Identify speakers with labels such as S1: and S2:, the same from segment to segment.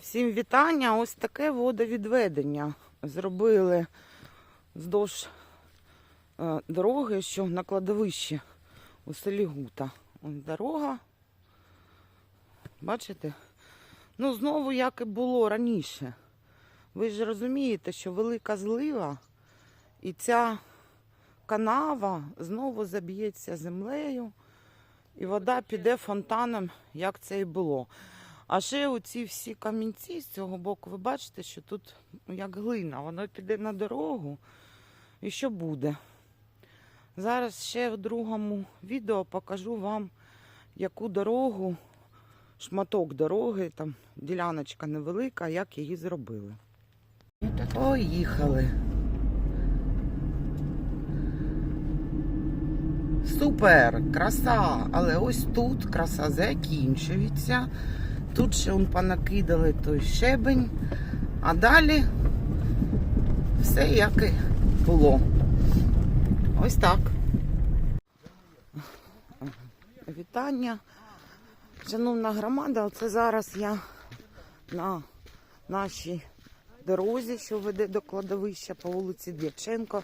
S1: Всім вітання. Ось таке водовідведення зробили вздовж е, дороги, що на кладовищі у селі Гута. Ось дорога. Бачите? Ну, знову як і було раніше. Ви ж розумієте, що велика злива і ця канава знову заб'ється землею, і вода піде фонтаном, як це і було. А ще оці всі камінці з цього боку, ви бачите, що тут як глина, воно піде на дорогу. І що буде? Зараз ще в другому відео покажу вам, яку дорогу, шматок дороги, там діляночка невелика, як її зробили. Поїхали. Супер, краса, але ось тут краса закінчується. Тут ще он понакидали той щебень, а далі все як і було. Ось так. Вітання. Шановна громада, оце зараз я на нашій дорозі, що веде до кладовища по вулиці Дяченко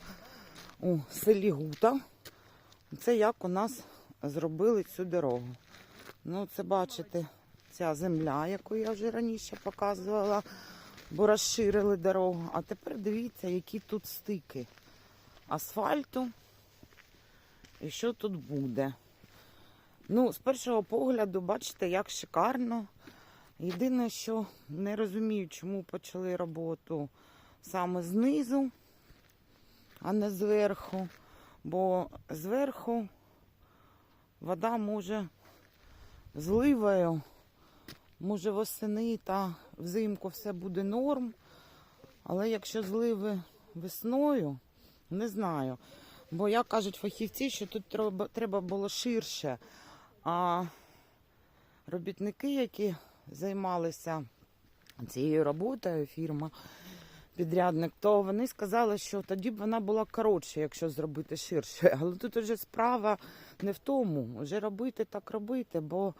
S1: у селі Гута. Це як у нас зробили цю дорогу. Ну, це бачите, ця земля, яку я вже раніше показувала, бо розширили дорогу. А тепер дивіться, які тут стики асфальту і що тут буде. Ну, з першого погляду, бачите, як шикарно. Єдине, що не розумію, чому почали роботу саме знизу, а не зверху. Бо зверху вода може зливою, може восени та взимку все буде норм. Але якщо зливи весною, не знаю. Бо як кажуть фахівці, що тут треба, було ширше. А робітники, які займалися цією роботою, фірма, підрядник, то вони сказали, що тоді б вона була коротша, якщо зробити ширше. Але тут вже справа не в тому. Вже робити так робити, бо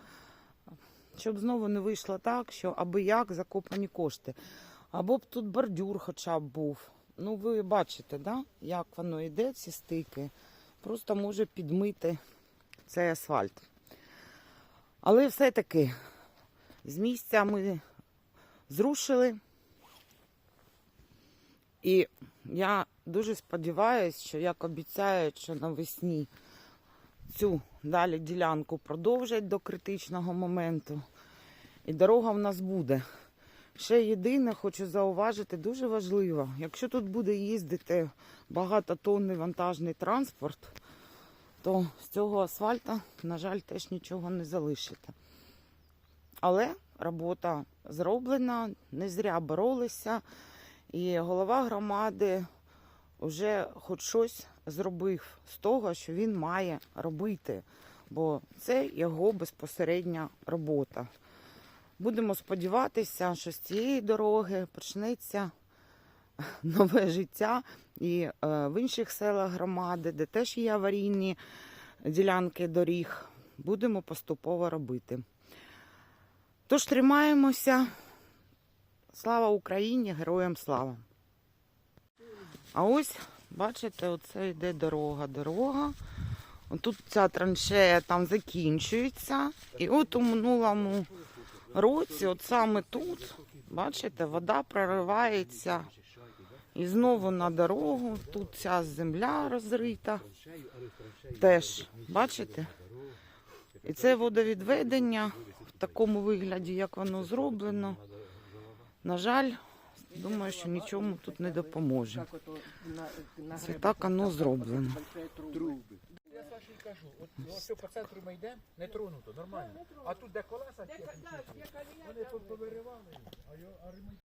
S1: щоб знову не вийшло так, що аби як закопані кошти. Або б тут бордюр хоча б був. Ну, ви бачите, да? як воно йде, ці стики. Просто може підмити цей асфальт. Але все-таки з місця ми зрушили. І я дуже сподіваюся, що як обіцяють, що навесні цю далі ділянку продовжать до критичного моменту. І дорога в нас буде. Ще єдине, хочу зауважити, дуже важливо, якщо тут буде їздити багатотонний вантажний транспорт, то з цього асфальта, на жаль, теж нічого не залишите. Але робота зроблена, не зря боролися. І голова громади вже хоч щось зробив з того, що він має робити, бо це його безпосередня робота. Будемо сподіватися, що з цієї дороги почнеться нове життя і е, в інших селах громади, де теж є аварійні ділянки доріг, будемо поступово робити. Тож тримаємося. Слава Україні, героям слава! А ось, бачите, оце йде дорога. Дорога. Тут ця траншея там закінчується. І от у минулому році, от саме тут, бачите, вода проривається і знову на дорогу. Тут ця земля розрита. Теж, бачите? І це водовідведення в такому вигляді, як воно зроблено. На жаль, думаю, що нічому тут не допоможе. Це так воно зроблено.
S2: Я Саші кажу, от що по центру ми йдемо, не тронуто, нормально. А тут де колеса, вони повиривали, а а ремонт